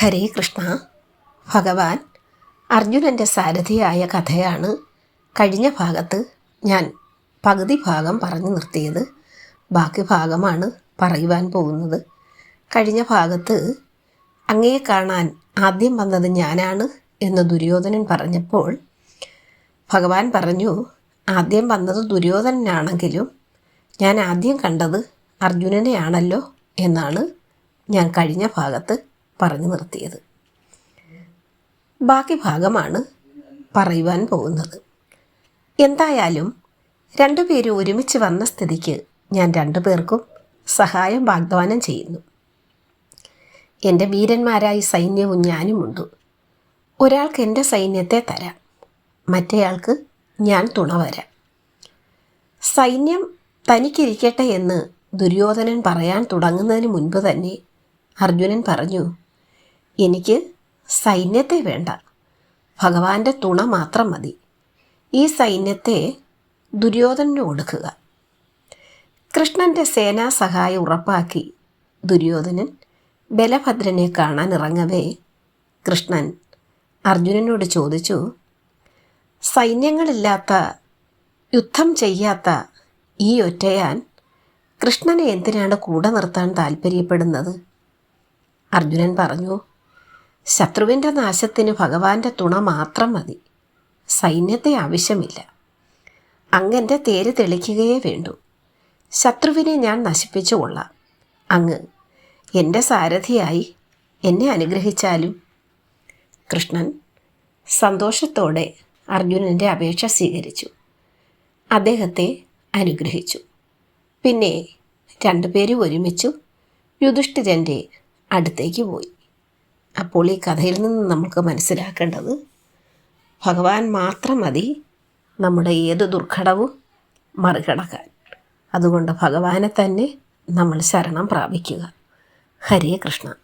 ഹരേ കൃഷ്ണ. ഭഗവാൻ അർജുനന്റെ സാരഥിയായ കഥയാണ് കഴിഞ്ഞ ഭാഗത്ത് ഞാൻ പകുതി ഭാഗം പറഞ്ഞു നിർത്തിയത്. ബാക്കി ഭാഗമാണ് പറയുവാൻ പോകുന്നത്. കഴിഞ്ഞ ഭാഗത്ത് അങ്ങയെ കാണാൻ ആദ്യം വന്നത് ഞാനാണ് എന്ന് ദുര്യോധനൻ പറഞ്ഞപ്പോൾ ഭഗവാൻ പറഞ്ഞു ആദ്യം വന്നത് ദുര്യോധനനാണെങ്കിലും ഞാൻ ആദ്യം കണ്ടത് അർജുനനെയാണല്ലോ എന്നാണ് ഞാൻ കഴിഞ്ഞ ഭാഗത്ത് പറഞ്ഞു നിർത്തിയത്. ബാക്കി ഭാഗമാണ് പറയുവാൻ പോകുന്നത്. എന്തായാലും രണ്ടുപേരും ഒരുമിച്ച് വന്ന സ്ഥിതിക്ക് ഞാൻ രണ്ടുപേർക്കും സഹായം വാഗ്ദാനം ചെയ്യുന്നു. എന്റെ വീരന്മാരായി സൈന്യവും ഞാനുമുണ്ട്. ഒരാൾക്ക് എന്റെ സൈന്യത്തെ തരാം മറ്റേയാൾക്ക് ഞാൻ തുണ വരാം. സൈന്യം തനിക്കിരിക്കട്ടെ എന്ന് ദുര്യോധനൻ പറയാൻ തുടങ്ങുന്നതിന് മുൻപ് തന്നെ അർജുനൻ പറഞ്ഞു എനിക്ക് സൈന്യത്തെ വേണ്ട. ഭഗവാന്റെ തുണ മാത്രം മതി. ഈ സൈന്യത്തെ ദുര്യോധനന് കൊടുക്കുക. കൃഷ്ണന്റെ സേനാ സഹായം ഉറപ്പാക്കി ദുര്യോധനൻ ബലഭദ്രനെ കാണാൻ ഇറങ്ങവേ കൃഷ്ണൻ അർജുനനോട് ചോദിച്ചു സൈന്യങ്ങളില്ലാത്ത യുദ്ധം ചെയ്യാത്ത ഈ ഒറ്റയാൻ കൃഷ്ണനെ എന്തിനാണ് കൂടെ നിർത്താൻ താല്പര്യപ്പെടുന്നത്? അർജുനൻ പറഞ്ഞു ശത്രുവിന്റെ നാശത്തിന് ഭഗവാന്റെ തുണ മാത്രം മതി. സൈന്യത്തെ ആവശ്യമില്ല. അങ്ങന്റെ തേര് തെളിക്കുകയേ വേണ്ടൂ. ശത്രുവിനെ ഞാൻ നശിപ്പിച്ചു കൊള്ളാം. അങ്ങ് എന്റെ സാരഥിയായി എന്നെ അനുഗ്രഹിച്ചാലും. കൃഷ്ണൻ സന്തോഷത്തോടെ അർജുനന്റെ അപേക്ഷ സ്വീകരിച്ചു. അദ്ദേഹത്തെ അനുഗ്രഹിച്ചു. പിന്നെ രണ്ടുപേരും ഒരുമിച്ചു യുധിഷ്ഠിരന്റെ അടുത്തേക്ക് പോയി. അപ്പോൾ ഈ കഥയിൽ നിന്ന് നമുക്ക് മനസ്സിലാക്കേണ്ടത് ഭഗവാൻ മാത്രം മതി നമ്മുടെ ഏത് ദുർഘടവും മറികടക്കാൻ. അതുകൊണ്ട് ഭഗവാനെ തന്നെ നമ്മൾ ശരണം പ്രാപിക്കുക. ഹരേ കൃഷ്ണ.